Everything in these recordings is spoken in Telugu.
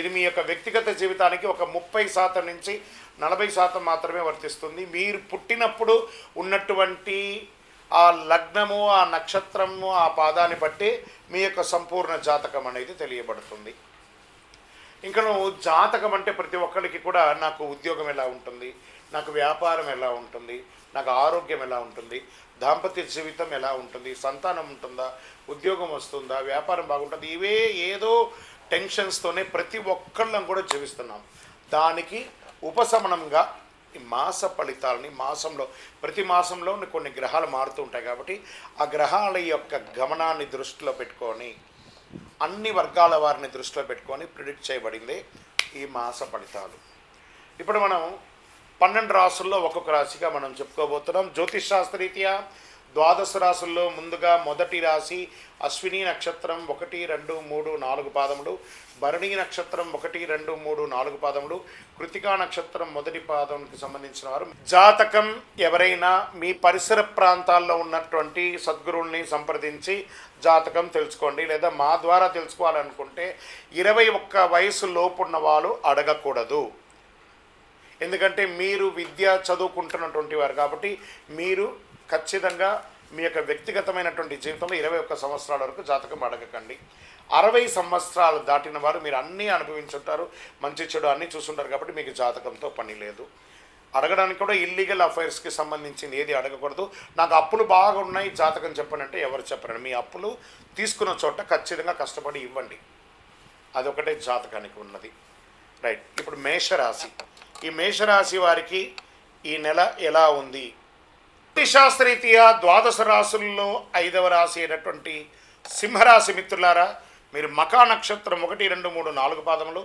ఇది మీ యొక్క వ్యక్తిగత జీవితానికి ఒక ముప్పై శాతం నుంచి నలభై శాతం మాత్రమే వర్తిస్తుంది. మీరు పుట్టినప్పుడు ఉన్నటువంటి ఆ లగ్నము ఆ నక్షత్రము ఆ పాదాన్ని బట్టి మీ యొక్క సంపూర్ణ జాతకం అనేది తెలియబడుతుంది. ఇంకా జాతకం అంటే ప్రతి ఒక్కరికి కూడా నాకు ఉద్యోగం ఎలా ఉంటుంది? నాకు వ్యాపారం ఎలా ఉంటుంది? నాకు ఆరోగ్యం ఎలా ఉంటుంది? దాంపత్య జీవితం ఎలా ఉంటుంది? సంతానం ఉంటుందా? ఉద్యోగం వస్తుందా? వ్యాపారం బాగుంటుంది? ఇవే ఏదో టెన్షన్స్తోనే ప్రతి ఒక్కళ్ళం కూడా జీవిస్తున్నాం. దానికి ఉపశమనంగా ఈ మాస ఫలితాలని మాసంలో ప్రతి మాసంలో కొన్ని గ్రహాలు మారుతూ ఉంటాయి కాబట్టి ఆ గ్రహాల యొక్క గమనాన్ని దృష్టిలో పెట్టుకొని అన్ని వర్గాల వారిని దృష్టిలో పెట్టుకొని ప్రిడిక్ట్ చేయబడింది ఈ మాస ఫలితాలు. ఇప్పుడు మనం పన్నెండు రాసుల్లో ఒక్కొక్క రాశిగా మనం చెప్పుకోబోతున్నాం. జ్యోతిష్ శాస్త్రరీత్యా ద్వాదశ రాసుల్లో ముందుగా మొదటి రాశి అశ్విని నక్షత్రం ఒకటి రెండు మూడు నాలుగు పాదములు. భరణి నక్షత్రం ఒకటి రెండు మూడు నాలుగు పాదములు. కృతికా నక్షత్రం మొదటి పాదంకి సంబంధించిన వారు. జాతకం ఎవరైనా మీ పరిసర ప్రాంతాల్లో ఉన్నటువంటి సద్గురువుల్ని సంప్రదించి జాతకం తెలుసుకోండి. లేదా మా ద్వారా తెలుసుకోవాలనుకుంటే ఇరవై ఒక్క వయసు లోపున్న వాళ్ళు అడగకూడదు. ఎందుకంటే మీరు విద్య చదువుకుంటున్నటువంటి వారు కాబట్టి మీరు ఖచ్చితంగా మీ యొక్క వ్యక్తిగతమైనటువంటి జీవితంలో ఇరవై ఒక్క సంవత్సరాల వరకు జాతకం అడగకండి. అరవై సంవత్సరాలు దాటిన వారు మీరు అన్నీ అనుభవించుంటారు మంచి చెడు అన్నీ చూసుంటారు కాబట్టి మీకు జాతకంతో పని లేదు. అడగడానికి కూడా ఇల్లీగల్ అఫైర్స్కి సంబంధించింది ఏది అడగకూడదు. నాకు అప్పులు బాగా ఉన్నాయి జాతకం చెప్పనంటే ఎవరు చెప్పరండి. మీ అప్పులు తీసుకున్న చోట ఖచ్చితంగా కష్టపడి ఇవ్వండి. అదొకటే జాతకానికి ఉన్నది. రైట్. ఇప్పుడు మేషరాశి. ఈ మేషరాశి వారికి ఈ నెల ఎలా ఉంది? శాస్త్రీతీయ ద్వాదశ రాశుల్లో ఐదవ రాశి అయినటువంటి సింహరాశి మిత్రులారా మీరు మకా నక్షత్రం ఒకటి రెండు మూడు నాలుగు పాదములు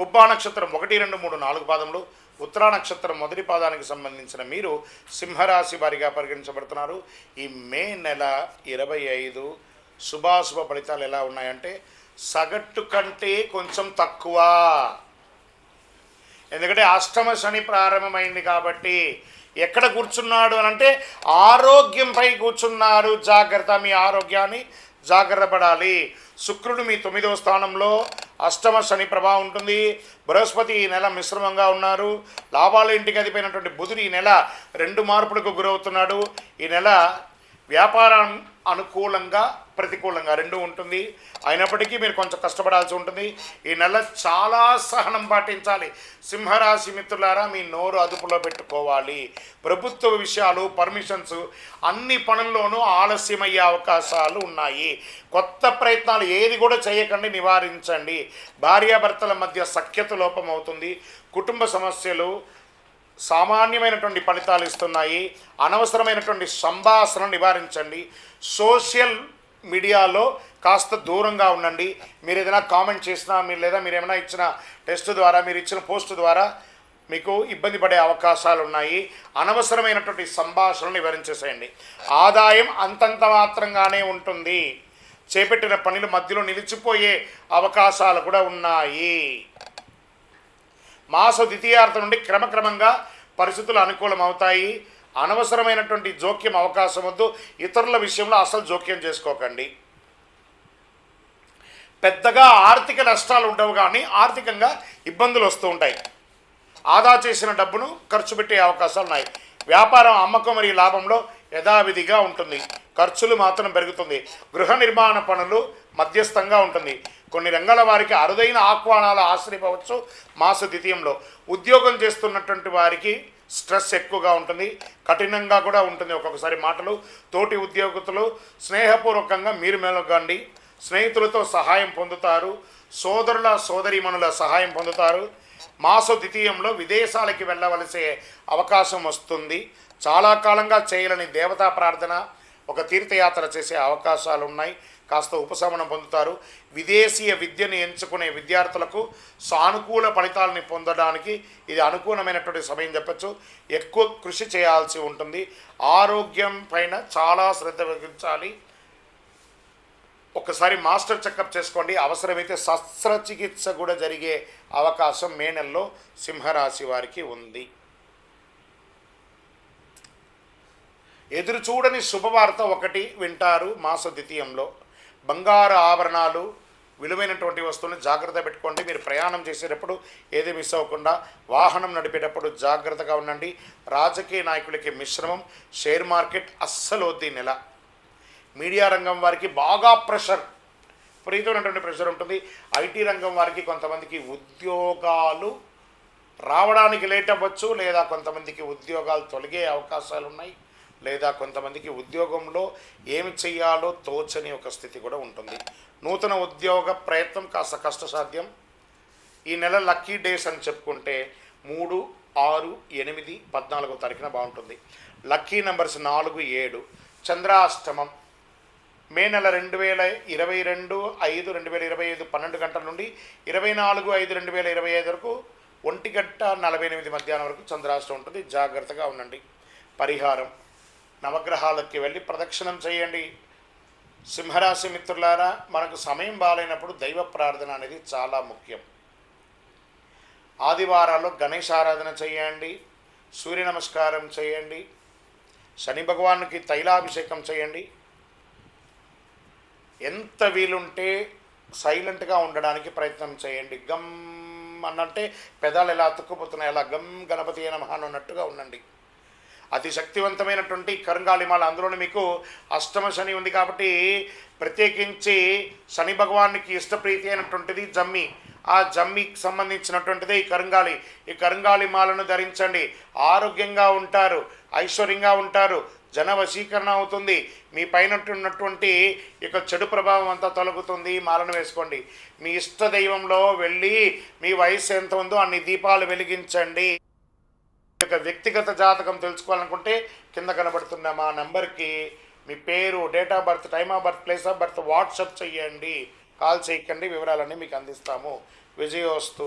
పుబ్బా నక్షత్రం ఒకటి రెండు మూడు నాలుగు పాదములు ఉత్తరా నక్షత్రం మొదటి పాదానికి సంబంధించిన మీరు సింహరాశి వారిగా పరిగణించబడుతున్నారు. ఈ మే నెల ఇరవై ఐదు శుభాశుభ ఫలితాలు ఎలా ఉన్నాయంటే సగటు కంటే కొంచెం తక్కువ. ఎందుకంటే అష్టమ శని ప్రారంభమైంది కాబట్టి ఎక్కడ కూర్చున్నాడు అని అంటే ఆరోగ్యంపై కూర్చున్నారు. జాగ్రత్త మీ ఆరోగ్యాన్ని జాగ్రత్త పడాలి. శుక్రుడు మీ తొమ్మిదవ స్థానంలో అష్టమ శని ప్రభావం ఉంటుంది. బృహస్పతి ఈ నెల మిశ్రమంగా ఉన్నారు. లాభాల ఇంటికి అదిపోయినటువంటి బుధుడు ఈ నెల రెండు మార్పులకు గురవుతున్నాడు. ఈ నెల వ్యాపారం అనుకూలంగా ప్రతికూలంగా రెండు ఉంటుంది. అయినప్పటికీ మీరు కొంచెం కష్టపడాల్సి ఉంటుంది. ఈ నెల చాలా సహనం పాటించాలి. సింహరాశి మిత్రులారా మీ నోరు అదుపులో పెట్టుకోవాలి. ప్రభుత్వ విషయాలు పర్మిషన్స్ అన్ని పనుల్లోనూ ఆలస్యమయ్యే అవకాశాలు ఉన్నాయి. కొత్త ప్రయత్నాలు ఏది కూడా చేయకండి నివారించండి. భార్యాభర్తల మధ్య సఖ్యత లోపం అవుతుంది కుటుంబ సమస్యలు సామాన్యమైనటువంటి ఫలితాలు ఇస్తున్నాయి. అనవసరమైనటువంటి సంభాషణ నివారించండి. సోషల్ మీడియాలో కాస్త దూరంగా ఉండండి. మీరు ఏదైనా కామెంట్ చేసినా మీరు లేదా మీరు ఏమైనా ఇచ్చిన టెస్ట్ ద్వారా మీరు ఇచ్చిన పోస్ట్ ద్వారా మీకు ఇబ్బంది పడే అవకాశాలు ఉన్నాయి. అనవసరమైనటువంటి సంభాషణలు నివారించేసేయండి. ఆదాయం అంతంత మాత్రంగానే ఉంటుంది. చేపట్టిన పనులు మధ్యలో నిలిచిపోయే అవకాశాలు కూడా ఉన్నాయి. మాస ద్వితీయార్థం నుండి క్రమక్రమంగా పరిస్థితులు అనుకూలమవుతాయి. అనవసరమైనటువంటి జోక్యం అవకాశం వద్దు ఇతరుల విషయంలో అసలు జోక్యం చేసుకోకండి. పెద్దగా ఆర్థిక నష్టాలు ఉండవు కానీ ఆర్థికంగా ఇబ్బందులు వస్తూ ఉంటాయి. ఆదా చేసిన డబ్బును ఖర్చు పెట్టే అవకాశాలు ఉన్నాయి. వ్యాపారం అమ్మకం మరియు లాభంలో యథావిధిగా ఉంటుంది. ఖర్చులు మాత్రం పెరుగుతుంది. గృహ నిర్మాణ పనులు మధ్యస్థంగా ఉంటుంది. కొన్ని రంగాల వారికి అరుదైన ఆహ్వానాలు ఆశ్రయించవచ్చు మాస ద్వితీయంలో. ఉద్యోగం చేస్తున్నటువంటి వారికి స్ట్రెస్ ఎక్కువగా ఉంటుంది. కఠినంగా కూడా ఉంటుంది ఒక్కొక్కసారి మాటలు. తోటి ఉద్యోగతులు స్నేహపూర్వకంగా మీరు మెలగండి. స్నేహితులతో సహాయం పొందుతారు. సోదరుల సోదరీమణుల సహాయం పొందుతారు. మాస ద్వితీయంలో విదేశాలకి వెళ్ళవలసే అవకాశం వస్తుంది. చాలా కాలంగా చేయలేని దేవతా ప్రార్థన ఒక తీర్థయాత్ర చేసే అవకాశాలు ఉన్నాయి కాస్త ఉపశమనం పొందుతారు. విదేశీయ విద్యను ఎంచుకునే విద్యార్థులకు సానుకూల ఫలితాలని పొందడానికి ఇది అనుకూలమైనటువంటి సమయం చెప్పచ్చు. ఎక్కువ కృషి చేయాల్సి ఉంటుంది. ఆరోగ్యం పైన చాలా శ్రద్ధ వహించాలి. ఒకసారి మాస్టర్ చెకప్ చేసుకోండి. అవసరమైతే శస్త్రచికిత్స కూడా జరిగే అవకాశం మే నెలలో సింహరాశి వారికి ఉంది. ఎదురు చూడని శుభవార్త ఒకటి వింటారు మాస ద్వితీయంలో. బంగారు ఆభరణాలు విలువైనటువంటి వస్తువులను జాగ్రత్త పెట్టుకోండి. మీరు ప్రయాణం చేసేటప్పుడు ఏది మిస్ అవ్వకుండా వాహనం నడిపేటప్పుడు జాగ్రత్తగా ఉండండి. రాజకీయ నాయకులకి మిశ్రమం షేర్ మార్కెట్ అస్సలు వద్ది నెల. మీడియా రంగం వారికి బాగా ప్రెషర్ విపరీతమైనటువంటి ప్రెషర్ ఉంటుంది. ఐటీ రంగం వారికి కొంతమందికి ఉద్యోగాలు రావడానికి లేట్ అవ్వచ్చు లేదా కొంతమందికి ఉద్యోగాలు తొలగే అవకాశాలు ఉన్నాయి లేదా కొంతమందికి ఉద్యోగంలో ఏమి చేయాలో తోచని ఒక స్థితి కూడా ఉంటుంది. నూతన ఉద్యోగ ప్రయత్నం కాస్త కష్టసాధ్యం. ఈ నెల లక్కీ డేస్ అని చెప్పుకుంటే మూడు ఆరు ఎనిమిది పద్నాలుగో తారీఖున బాగుంటుంది. లక్కీ నెంబర్స్ నాలుగు ఏడు. చంద్రాష్టమం. మే నెల రెండు వేల ఇరవై రెండు ఐదు రెండు వేల ఇరవై ఐదు పన్నెండు గంటల నుండి ఇరవై నాలుగు ఐదు రెండు వేల ఇరవై ఐదు వరకు ఒంటి గంట నలభై ఎనిమిది మధ్యాహ్నం వరకు చంద్రాష్టం ఉంటుంది. జాగ్రత్తగా ఉండండి. పరిహారం. నవగ్రహాలకి వెళ్ళి ప్రదక్షిణం చేయండి. సింహరాశి మిత్రులారా మనకు సమయం బాగాలేనప్పుడు దైవ ప్రార్థన అనేది చాలా ముఖ్యం. ఆదివారాల్లో గణేష్ ఆరాధన చేయండి సూర్య నమస్కారం చేయండి శని భగవానికి తైలాభిషేకం చేయండి. ఎంత వీలుంటే సైలెంట్గా ఉండడానికి ప్రయత్నం చేయండి. గమ్ అన్నంటే పెదాలు ఎలా అతుక్కుపోతున్నాయి అలా గమ్ గణపతి నమహాన్ అన్నట్టుగా ఉండండి. అతి శక్తివంతమైనటువంటి కరుంగాళిమాల అందులోనే మీకు అష్టమ శని ఉంది కాబట్టి ప్రత్యేకించి శని భగవానికి ఇష్టప్రీతి అయినటువంటిది జమ్మి. ఆ జమ్మికి సంబంధించినటువంటిదే ఈ కరుంగాలి. ఈ కరుంగాలి మాలను ధరించండి. ఆరోగ్యంగా ఉంటారు ఐశ్వర్యంగా ఉంటారు జన వశీకరణ అవుతుంది. మీ పైన ఉన్నటువంటి ఇక చెడు ప్రభావం అంతా తొలగుతుంది. మాలను వేసుకోండి. మీ ఇష్ట దైవంలో వెళ్ళి మీ వయసు ఎంత ఉందో అన్ని దీపాలు వెలిగించండి. యొక్క వ్యక్తిగత జాతకం తెలుసుకోవాలనుకుంటే కింద కనబడుతున్న మా నంబర్కి మీ పేరు date of birth time of birth place of birth WhatsApp చేయండి. కాల్ చేయకండి వివరాలన్నీ మీకు అందిస్తాము. విజయోస్తు.